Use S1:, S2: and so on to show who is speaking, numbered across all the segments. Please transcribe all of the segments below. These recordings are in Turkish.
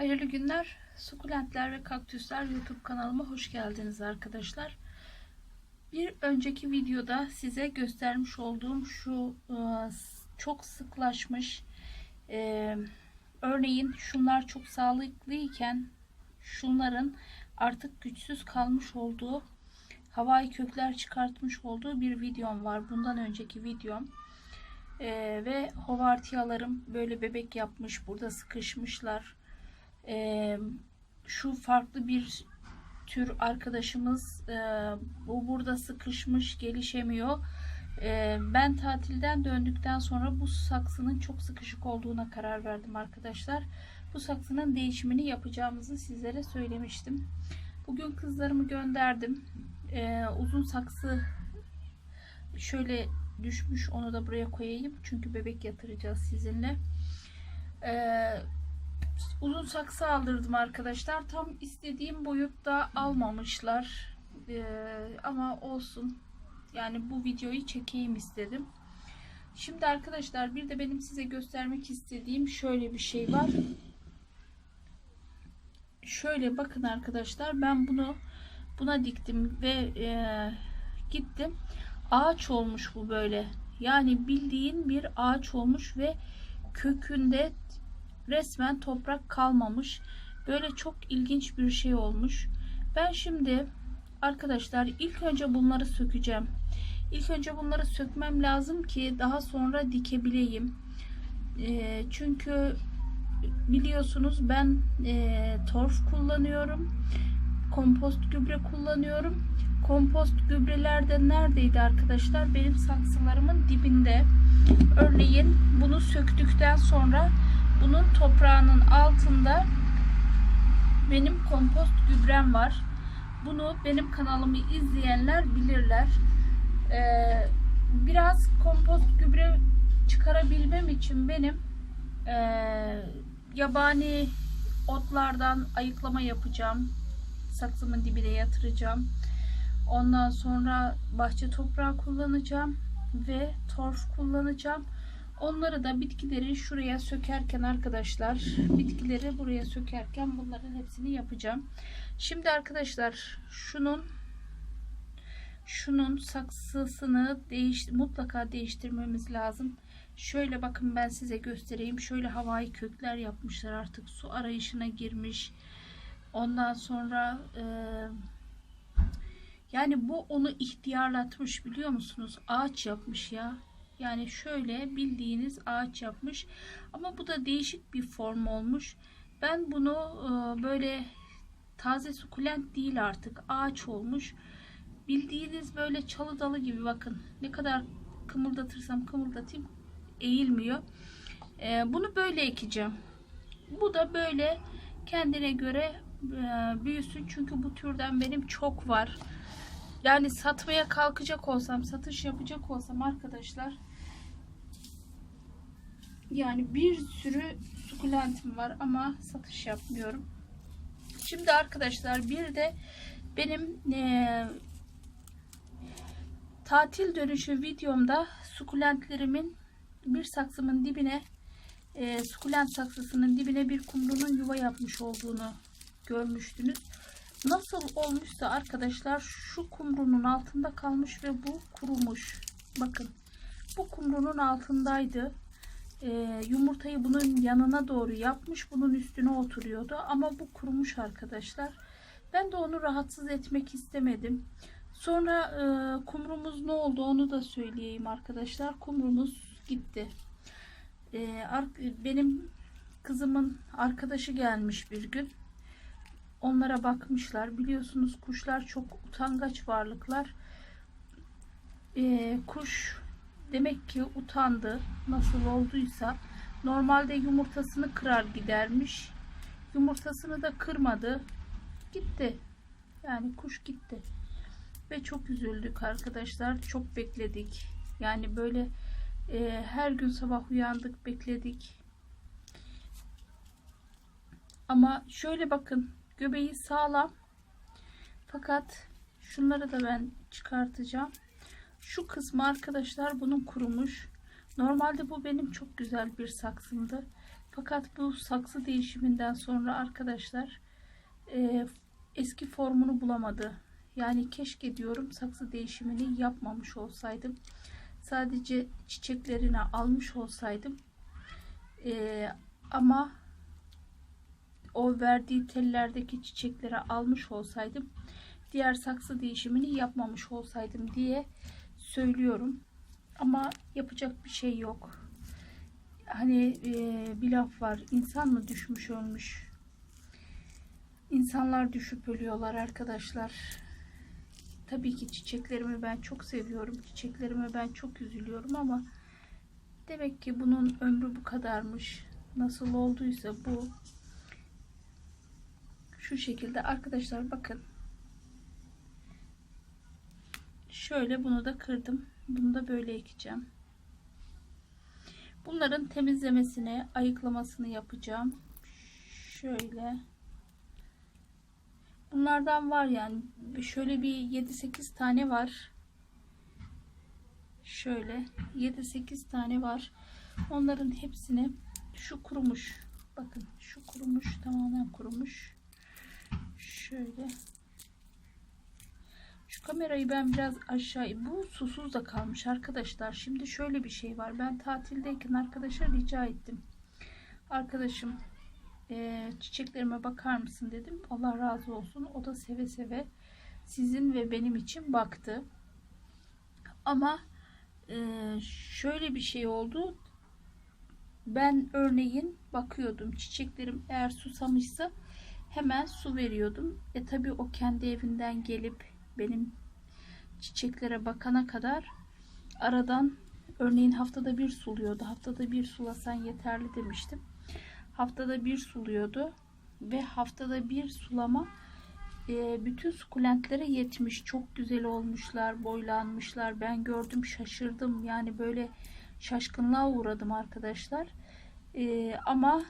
S1: Hayırlı günler. Sukulentler ve kaktüsler YouTube kanalıma hoş geldiniz arkadaşlar. Bir önceki videoda size göstermiş olduğum şu e, çok sıklaşmış e, örneğin şunlar çok sağlıklıyken şunların artık güçsüz kalmış olduğu havai kökler çıkartmış olduğu bir videom var. Bundan önceki videom. Ee, ve hovartiyalarım böyle bebek yapmış. Burada sıkışmışlar. Ee, şu farklı bir tür arkadaşımız e, bu burada sıkışmış gelişemiyor. Ee, ben tatilden döndükten sonra bu saksının çok sıkışık olduğuna karar verdim arkadaşlar. Bu saksının değişimini yapacağımızı sizlere söylemiştim. Bugün kızlarımı gönderdim. Ee, uzun saksı şöyle düşmüş onu da buraya koyayım çünkü bebek yatıracağız sizinle ee, uzun saksı aldırdım arkadaşlar. Tam istediğim boyutta almamışlar. Ee, ama olsun. Yani bu videoyu çekeyim istedim. Şimdi arkadaşlar bir de benim size göstermek istediğim şöyle bir şey var. Şöyle bakın arkadaşlar. Ben bunu buna diktim ve e, gittim. Ağaç olmuş bu böyle. Yani bildiğin bir ağaç olmuş ve kökünde resmen toprak kalmamış. Böyle çok ilginç bir şey olmuş. Ben şimdi arkadaşlar ilk önce bunları sökeceğim. İlk önce bunları sökmem lazım ki daha sonra dikebileyim. E, çünkü biliyorsunuz ben e, torf kullanıyorum. Kompost gübre kullanıyorum kompost gübreler de neredeydi arkadaşlar? Benim saksılarımın dibinde. Örneğin bunu söktükten sonra bunun toprağının altında benim kompost gübrem var. Bunu benim kanalımı izleyenler bilirler. Ee, biraz kompost gübre çıkarabilmem için benim e, yabani otlardan ayıklama yapacağım. Saksımın dibine yatıracağım. Ondan sonra bahçe toprağı kullanacağım ve torf kullanacağım. Onları da bitkileri şuraya sökerken arkadaşlar bitkileri buraya sökerken bunların hepsini yapacağım. Şimdi arkadaşlar şunun şunun saksısını değiş, mutlaka değiştirmemiz lazım. Şöyle bakın ben size göstereyim. Şöyle havai kökler yapmışlar artık su arayışına girmiş. Ondan sonra eee yani bu onu ihtiyarlatmış biliyor musunuz? Ağaç yapmış ya. Yani şöyle bildiğiniz ağaç yapmış. Ama bu da değişik bir form olmuş. Ben bunu e, böyle taze sukulent değil artık. Ağaç olmuş. Bildiğiniz böyle çalı dalı gibi bakın. Ne kadar kımıldatırsam kımıldatayım eğilmiyor. E, bunu böyle ekeceğim. Bu da böyle kendine göre e, büyüsün. Çünkü bu türden benim çok var. Yani satmaya kalkacak olsam, satış yapacak olsam arkadaşlar yani bir sürü sukulentim var ama satış yapmıyorum. Şimdi arkadaşlar bir de benim e, tatil dönüşü videomda sukulentlerimin bir saksımın dibine e, sukulent saksısının dibine bir kumrunun yuva yapmış olduğunu görmüştünüz. Nasıl olmuşsa arkadaşlar şu kumrunun altında kalmış ve bu kurumuş. Bakın bu kumrunun altındaydı. Ee, yumurtayı bunun yanına doğru yapmış. Bunun üstüne oturuyordu. Ama bu kurumuş arkadaşlar. Ben de onu rahatsız etmek istemedim. Sonra e, kumrumuz ne oldu onu da söyleyeyim arkadaşlar. Kumrumuz gitti. E, benim kızımın arkadaşı gelmiş bir gün onlara bakmışlar. Biliyorsunuz kuşlar çok utangaç varlıklar. Ee, kuş demek ki utandı. Nasıl olduysa normalde yumurtasını kırar gidermiş. Yumurtasını da kırmadı. Gitti. Yani kuş gitti. Ve çok üzüldük arkadaşlar. Çok bekledik. Yani böyle e, her gün sabah uyandık bekledik. Ama şöyle bakın Göbeği sağlam. Fakat şunları da ben çıkartacağım. Şu kısmı arkadaşlar bunun kurumuş. Normalde bu benim çok güzel bir saksımdı. Fakat bu saksı değişiminden sonra arkadaşlar e, eski formunu bulamadı. Yani keşke diyorum saksı değişimini yapmamış olsaydım. Sadece çiçeklerini almış olsaydım. E, ama o verdiği tellerdeki çiçekleri almış olsaydım diğer saksı değişimini yapmamış olsaydım diye söylüyorum. Ama yapacak bir şey yok. Hani e, bir laf var. İnsan mı düşmüş ölmüş? İnsanlar düşüp ölüyorlar arkadaşlar. Tabii ki çiçeklerimi ben çok seviyorum. Çiçeklerime ben çok üzülüyorum ama demek ki bunun ömrü bu kadarmış. Nasıl olduysa bu şu şekilde arkadaşlar bakın. Şöyle bunu da kırdım. Bunu da böyle ekeceğim. Bunların temizlemesini, ayıklamasını yapacağım. Şöyle. Bunlardan var yani. Şöyle bir 7-8 tane var. Şöyle 7-8 tane var. Onların hepsini şu kurumuş. Bakın şu kurumuş. Tamamen kurumuş. Şöyle. Şu kamerayı ben biraz aşağı... Bu susuz da kalmış arkadaşlar. Şimdi şöyle bir şey var. Ben tatildeyken arkadaşa rica ettim. Arkadaşım e, çiçeklerime bakar mısın dedim. Allah razı olsun. O da seve seve sizin ve benim için baktı. Ama e, şöyle bir şey oldu. Ben örneğin bakıyordum. Çiçeklerim eğer susamışsa hemen su veriyordum. E tabi o kendi evinden gelip benim çiçeklere bakana kadar aradan örneğin haftada bir suluyordu. Haftada bir sulasan yeterli demiştim. Haftada bir suluyordu ve haftada bir sulama e, bütün sukulentlere yetmiş. Çok güzel olmuşlar, boylanmışlar. Ben gördüm, şaşırdım. Yani böyle şaşkınlığa uğradım arkadaşlar. E, ama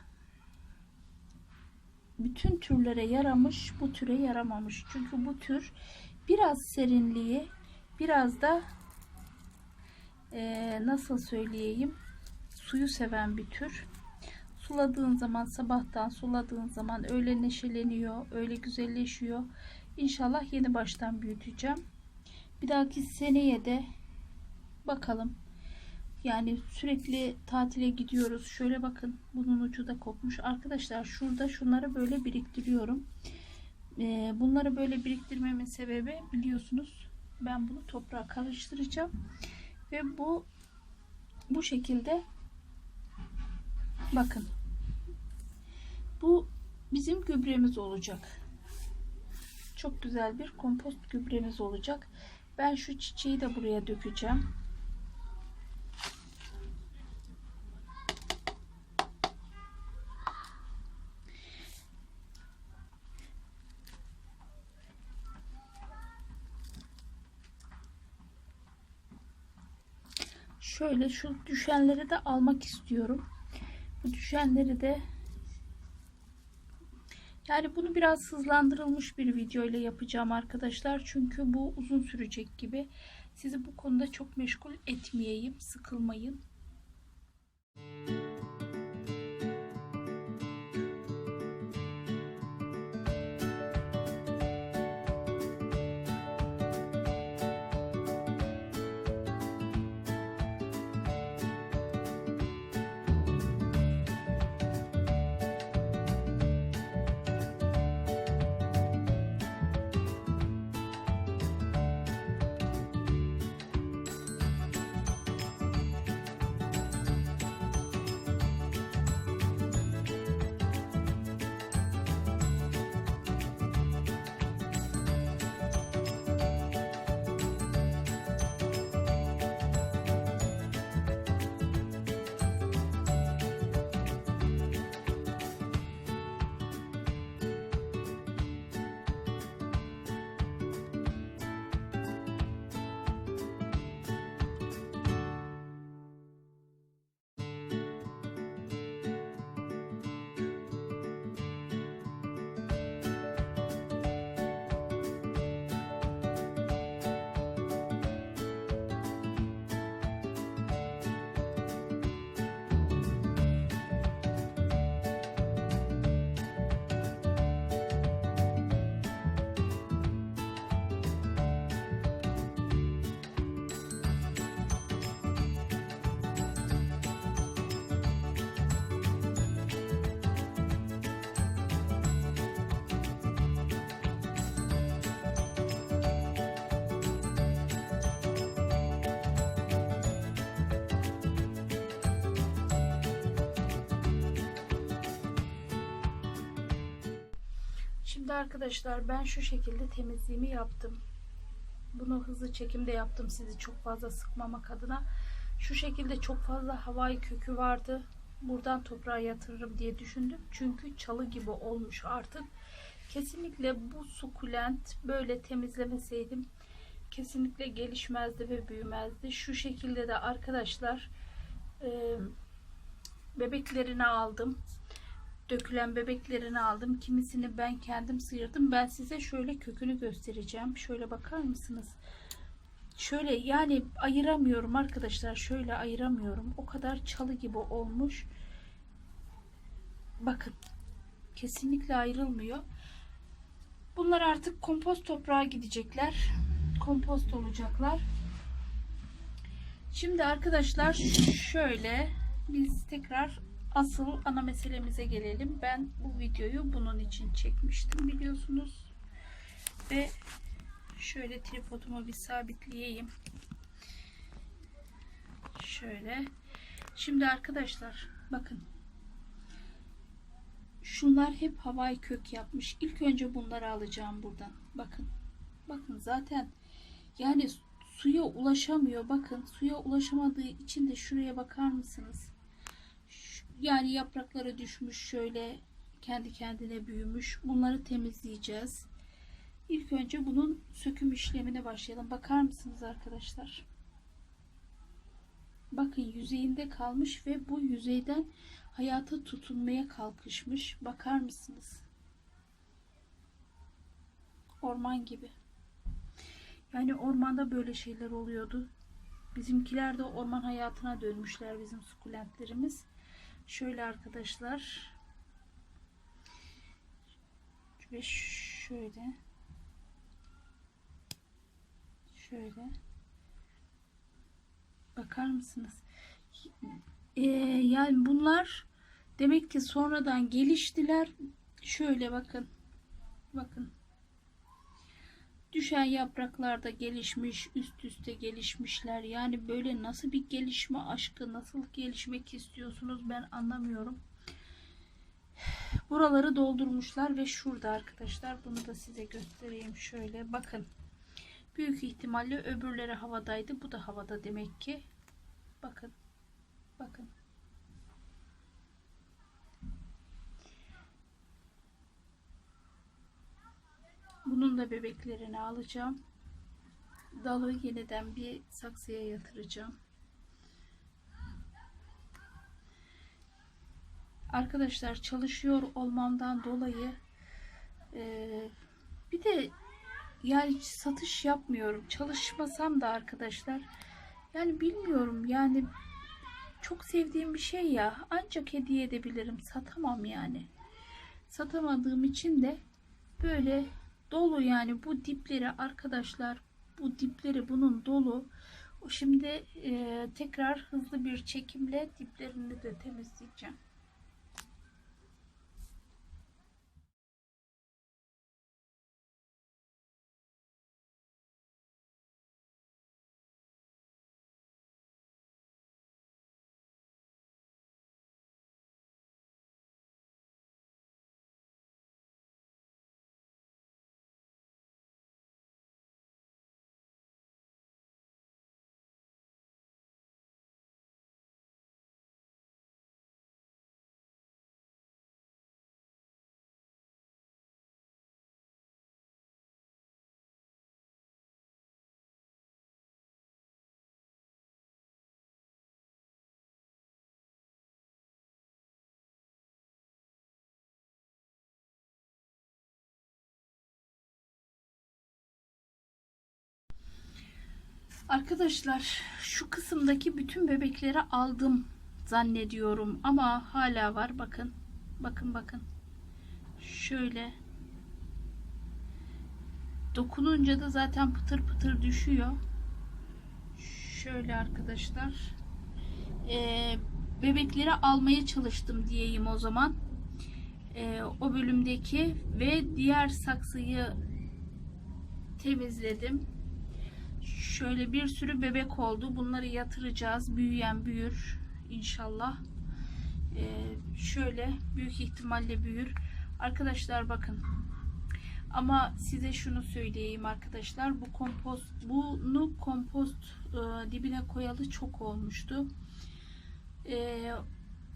S1: bütün türlere yaramış, bu türe yaramamış. Çünkü bu tür biraz serinliği, biraz da e, nasıl söyleyeyim, suyu seven bir tür. Suladığın zaman, sabahtan suladığın zaman öyle neşeleniyor, öyle güzelleşiyor. İnşallah yeni baştan büyüteceğim. Bir dahaki seneye de bakalım. Yani sürekli tatile gidiyoruz. Şöyle bakın bunun ucu da kopmuş. Arkadaşlar şurada şunları böyle biriktiriyorum. Ee, bunları böyle biriktirmemin sebebi biliyorsunuz. Ben bunu toprağa karıştıracağım. Ve bu bu şekilde bakın bu bizim gübremiz olacak. Çok güzel bir kompost gübremiz olacak. Ben şu çiçeği de buraya dökeceğim. Şöyle şu düşenleri de almak istiyorum. Bu düşenleri de yani bunu biraz hızlandırılmış bir video ile yapacağım arkadaşlar. Çünkü bu uzun sürecek gibi. Sizi bu konuda çok meşgul etmeyeyim. Sıkılmayın. Şimdi arkadaşlar ben şu şekilde temizliğimi yaptım. Bunu hızlı çekimde yaptım sizi çok fazla sıkmamak adına. Şu şekilde çok fazla havai kökü vardı. Buradan toprağa yatırırım diye düşündüm. Çünkü çalı gibi olmuş artık. Kesinlikle bu sukulent böyle temizlemeseydim kesinlikle gelişmezdi ve büyümezdi. Şu şekilde de arkadaşlar e, bebeklerini aldım. Dökülen bebeklerini aldım. Kimisini ben kendim sıyırdım. Ben size şöyle kökünü göstereceğim. Şöyle bakar mısınız? Şöyle yani ayıramıyorum arkadaşlar. Şöyle ayıramıyorum. O kadar çalı gibi olmuş. Bakın. Kesinlikle ayrılmıyor. Bunlar artık kompost toprağa gidecekler. Kompost olacaklar. Şimdi arkadaşlar şöyle biz tekrar asıl ana meselemize gelelim. Ben bu videoyu bunun için çekmiştim biliyorsunuz. Ve şöyle tripodumu bir sabitleyeyim. Şöyle. Şimdi arkadaşlar bakın. Şunlar hep havai kök yapmış. İlk önce bunları alacağım buradan. Bakın. Bakın zaten yani suya ulaşamıyor. Bakın suya ulaşamadığı için de şuraya bakar mısınız? Yani yaprakları düşmüş şöyle kendi kendine büyümüş. Bunları temizleyeceğiz. İlk önce bunun söküm işlemine başlayalım. Bakar mısınız arkadaşlar? Bakın yüzeyinde kalmış ve bu yüzeyden hayata tutunmaya kalkışmış. Bakar mısınız? Orman gibi. Yani ormanda böyle şeyler oluyordu. Bizimkiler de orman hayatına dönmüşler bizim sukulentlerimiz. Şöyle arkadaşlar. Ve şöyle. Şöyle. Bakar mısınız? Ee, yani bunlar demek ki sonradan geliştiler. Şöyle bakın. Bakın. Düşen yapraklarda gelişmiş, üst üste gelişmişler. Yani böyle nasıl bir gelişme aşkı, nasıl gelişmek istiyorsunuz ben anlamıyorum. Buraları doldurmuşlar ve şurada arkadaşlar bunu da size göstereyim şöyle. Bakın. Büyük ihtimalle öbürleri havadaydı. Bu da havada demek ki. Bakın. Bakın. Bunun da bebeklerini alacağım. Dalı yeniden bir saksıya yatıracağım. Arkadaşlar çalışıyor olmamdan dolayı eee, bir de yani satış yapmıyorum. Çalışmasam da arkadaşlar yani bilmiyorum yani çok sevdiğim bir şey ya ancak hediye edebilirim satamam yani satamadığım için de böyle dolu yani bu dipleri arkadaşlar bu dipleri bunun dolu. Şimdi e, tekrar hızlı bir çekimle diplerini de temizleyeceğim Arkadaşlar şu kısımdaki bütün bebekleri aldım zannediyorum ama hala var bakın. Bakın bakın. Şöyle. Dokununca da zaten pıtır pıtır düşüyor. Şöyle arkadaşlar. Ee, bebekleri almaya çalıştım diyeyim o zaman. Ee, o bölümdeki ve diğer saksıyı temizledim. Şöyle bir sürü bebek oldu. Bunları yatıracağız. Büyüyen büyür inşallah. Ee, şöyle büyük ihtimalle büyür. Arkadaşlar bakın. Ama size şunu söyleyeyim arkadaşlar. Bu kompost bunu kompost e, dibine koyalı çok olmuştu. E,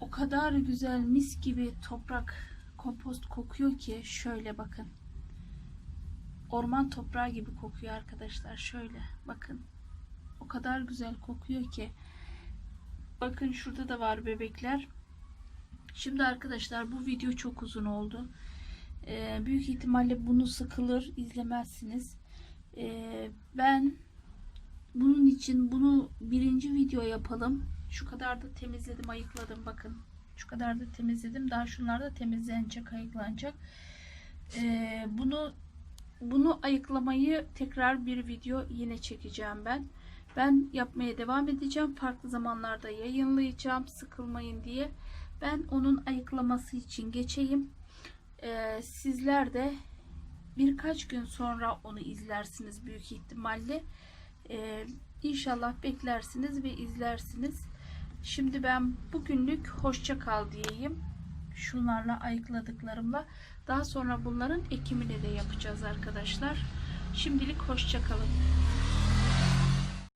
S1: o kadar güzel mis gibi toprak kompost kokuyor ki şöyle bakın. Orman toprağı gibi kokuyor arkadaşlar. Şöyle bakın. O kadar güzel kokuyor ki. Bakın şurada da var bebekler. Şimdi arkadaşlar bu video çok uzun oldu. Ee, büyük ihtimalle bunu sıkılır izlemezsiniz. Ee, ben bunun için bunu birinci video yapalım. Şu kadar da temizledim, ayıkladım. Bakın şu kadar da temizledim. Daha şunlar da temizlenecek, ayıklanacak. Ee, bunu bunu ayıklamayı tekrar bir video yine çekeceğim ben. Ben yapmaya devam edeceğim. Farklı zamanlarda yayınlayacağım. Sıkılmayın diye. Ben onun ayıklaması için geçeyim. Ee, sizler de birkaç gün sonra onu izlersiniz büyük ihtimalle. Ee, inşallah beklersiniz ve izlersiniz. Şimdi ben bugünlük hoşça kal diyeyim. Şunlarla ayıkladıklarımla. Daha sonra bunların ekimini de yapacağız arkadaşlar. Şimdilik hoşça kalın.